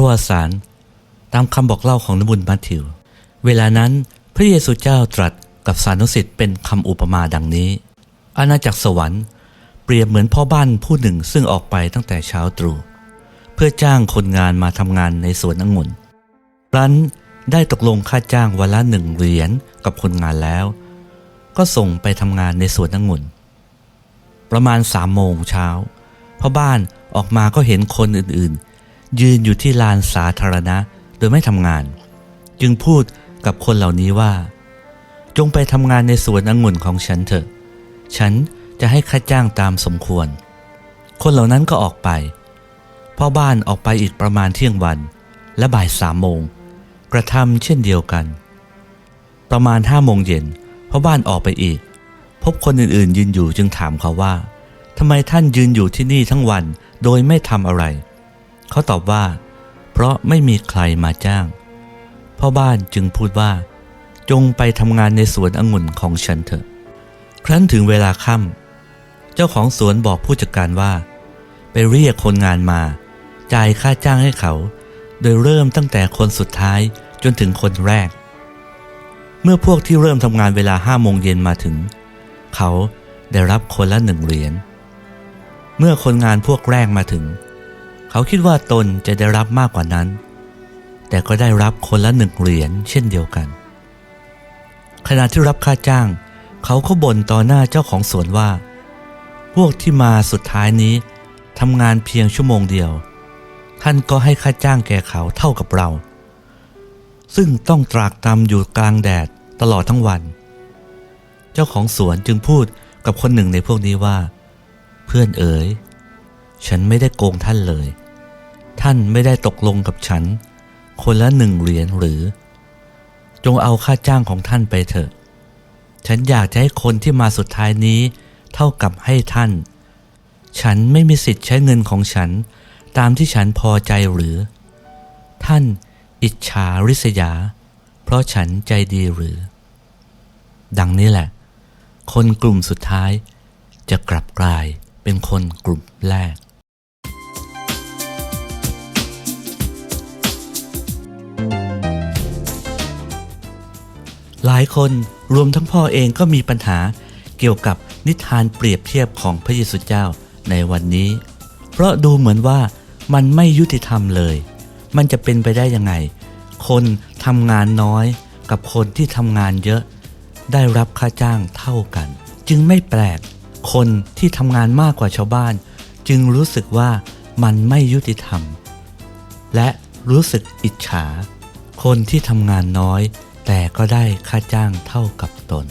ระวัติศาสตร์ตามคำบอกเล่าของนบุญมัทธิว เวลานั้นพระเยซูเจ้าตรัสกับสานุสิทธิ์เป็นคำอุปมาดังนี้ อาณาจักรสวรรค์ เปรียบเหมือนพ่อบ้านผู้หนึ่งซึ่งออกไปตั้งแต่เช้าตรู่เพื่อจ้างคนงานมาทำงานในสวนองุ่นรันได้ตกลงค่าจ้างวันละหนึ่งเหรียญกับคนงานแล้ว ก็ส่งไปทำงานในสวนองุ่น ประมาณสามโมงเช้าพ่อบ้านออกมาก็เห็นคนอื่นๆ ยืนอยู่ที่ลานสาธารณะโดยไม่ทำงาน จึงพูดกับคนเหล่านี้ว่า จงไปทำงานในสวนองุ่นของฉันเถอะ ฉันจะให้ค่าจ้างตามสมควร คนเหล่านั้นก็ออกไปพ่อบ้านออกไปอีกประมาณเที่ยงวัน และบ่ายสามโมง กระทำเช่นเดียวกัน ประมาณห้าโมงเย็นพ่อบ้านออกไปอีก พบคนอื่นๆยืนอยู่จึงถามเขาว่าทำไมท่านยืนอยู่ที่นี่ทั้งวันโดยไม่ทำอะไร เขาตอบว่า เพราะไม่มีใครมาจ้าง พ่อบ้านจึงพูดว่า จงไปทำงานในสวนองุ่นของฉันเถอะ ครั้นถึงเวลาค่ำเจ้าของสวนบอกผู้จัดการว่า ไปเรียกคนงานมา จ่ายค่าจ้างให้เขา โดยเริ่มตั้งแต่คนสุดท้ายจนถึงคนแรก เมื่อพวกที่เริ่มทำงานเวลาห้าโมงเย็นมาถึง เขาได้รับคนละหนึ่งเหรียญเมื่อคนงานพวกแรกมาถึง เขาคิดว่าตนจะได้รับมากกว่านั้น แต่ก็ได้รับคนละหนึ่งเหรียญเช่นเดียวกัน ขณะที่รับค่าจ้าง เขาก็บ่นต่อหน้าเจ้าของสวนว่า พวกที่มาสุดท้ายนี้ทำงานเพียงชั่วโมงเดียว ท่านก็ให้ค่าจ้างแก่เขาเท่ากับเรา ซึ่งต้องตรากตรำอยู่กลางแดดตลอดทั้งวัน เจ้าของสวนจึงพูดกับคนหนึ่งในพวกนี้ว่า เพื่อนเอ๋ย ฉันไม่ได้โกงท่านเลย ท่านไม่ได้ตกลงกับฉัน คนละหนึ่งเหรียญหรือ จงเอาค่าจ้างของท่านไปเถอะ ฉันอยากจะให้คนที่มาสุดท้ายนี้เท่ากับให้ท่าน ฉันไม่มีสิทธิ์ใช้เงินของฉันตามที่ฉันพอใจหรือ ท่านอิจฉาริษยา เพราะฉันใจดีหรือ ดังนี้แหละ คนกลุ่มสุดท้ายจะกลับกลายเป็นคนกลุ่มแรก หลายคนรวมทั้งพ่อเองก็มีปัญหาเกี่ยวกับนิทานเปรียบเทียบของพระเยซูเจ้าในวันนี้ เพราะดูเหมือนว่ามันไม่ยุติธรรมเลย มันจะเป็นไปได้ยังไง คนทำงานน้อยกับคนที่ทำงานเยอะ ได้รับค่าจ้างเท่ากัน จึงไม่แปลก คนที่ทำงานมากกว่าชาวบ้าน จึงรู้สึกว่ามันไม่ยุติธรรม และรู้สึกอิจฉา คนที่ทำงานน้อย แต่ก็ได้ค่าจ้างเท่ากับตน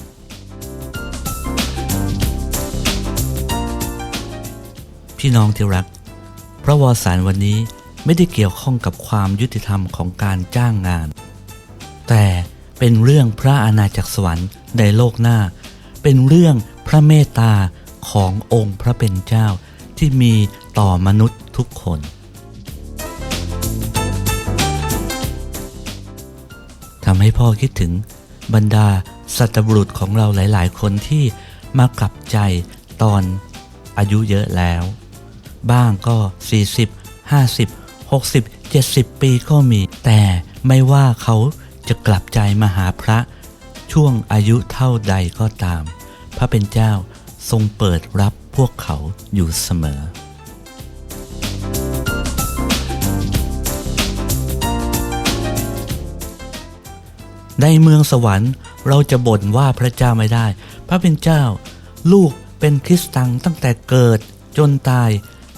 พี่น้องที่รัก พระวสารวันนี้ไม่ได้เกี่ยวข้องกับความยุติธรรมของการจ้างงาน แต่เป็นเรื่องพระอาณาจักรสวรรค์ในโลกหน้า เป็นเรื่องพระเมตตาขององค์พระเป็นเจ้าที่มีต่อมนุษย์ทุกคน ทำให้พ่อคิดถึงบรรดาสัตบุรุษของเราหลาย ๆ คนที่มากลับใจตอนอายุเยอะแล้ว บ้างก็ 40 50 60 70 ปีก็มี แต่ไม่ว่าเขาจะกลับใจมาหาพระช่วงอายุเท่าใดก็ตาม พระเป็นเจ้าทรงเปิดรับพวกเขาอยู่เสมอ ในเมืองสวรรค์เราจะบ่นว่าพระเจ้าไม่ได้ พระเป็นเจ้า ลูกเป็นคริสตังตั้งแต่เกิดจนตาย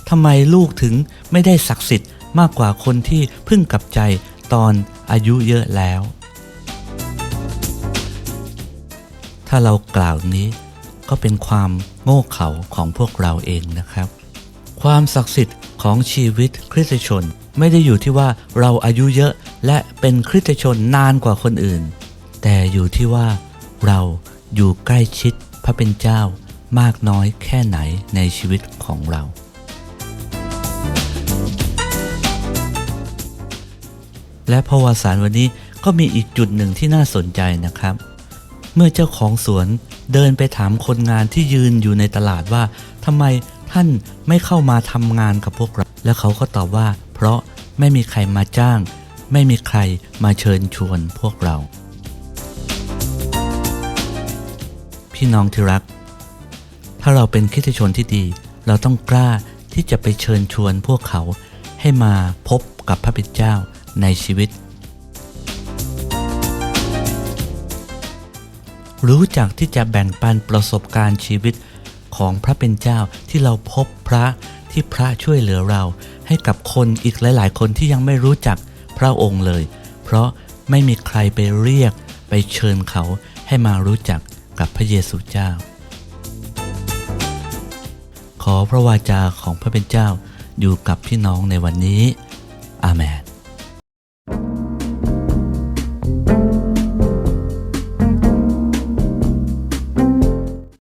ทำไมลูกถึงไม่ได้ศักดิ์สิทธิ์มากกว่าคนที่เพิ่งกลับใจตอนอายุเยอะแล้ว ถ้าเรากล่าวนี้ก็เป็นความโง่เขลาของพวกเราเองนะครับ ความศักดิ์สิทธิ์ของชีวิตคริสตชนไม่ได้อยู่ที่ว่าเราอายุเยอะและเป็นคริสตชนนานกว่าคนอื่น แต่อยู่ที่ว่าเราอยู่ใกล้ชิดพระเป็นเจ้ามากน้อยแค่ไหนในชีวิตของเรา และพระวสารวันนี้ก็มีอีกจุดหนึ่งที่น่าสนใจนะครับ เมื่อเจ้าของสวนเดินไปถามคนงานที่ยืนอยู่ในตลาดว่าทำไมท่านไม่เข้ามาทำงานกับพวกเรา แล้วเขาก็ตอบว่า เพราะไม่มีใครมาจ้าง ไม่มีใครมาเชิญชวนพวกเรา พี่น้องที่รัก ถ้าเราเป็นคริสตชนที่ดี เราต้องกล้าที่จะไปเชิญชวนพวกเขาให้มาพบกับพระบิดเจ้าในชีวิต รู้จักที่จะแบ่งปันประสบการณ์ชีวิตของพระเป็นเจ้าที่เราพบพระที่พระช่วยเหลือเราให้กับคนอีกหลาย ๆ คนที่ยังไม่รู้จักพระองค์เลย เพราะไม่มีใครไปเรียกไปเชิญเขาให้มารู้จัก กับพระเยซูเจ้า ขอพระวาจาของพระเป็นเจ้าอยู่กับพี่น้องในวันนี้ อาเมน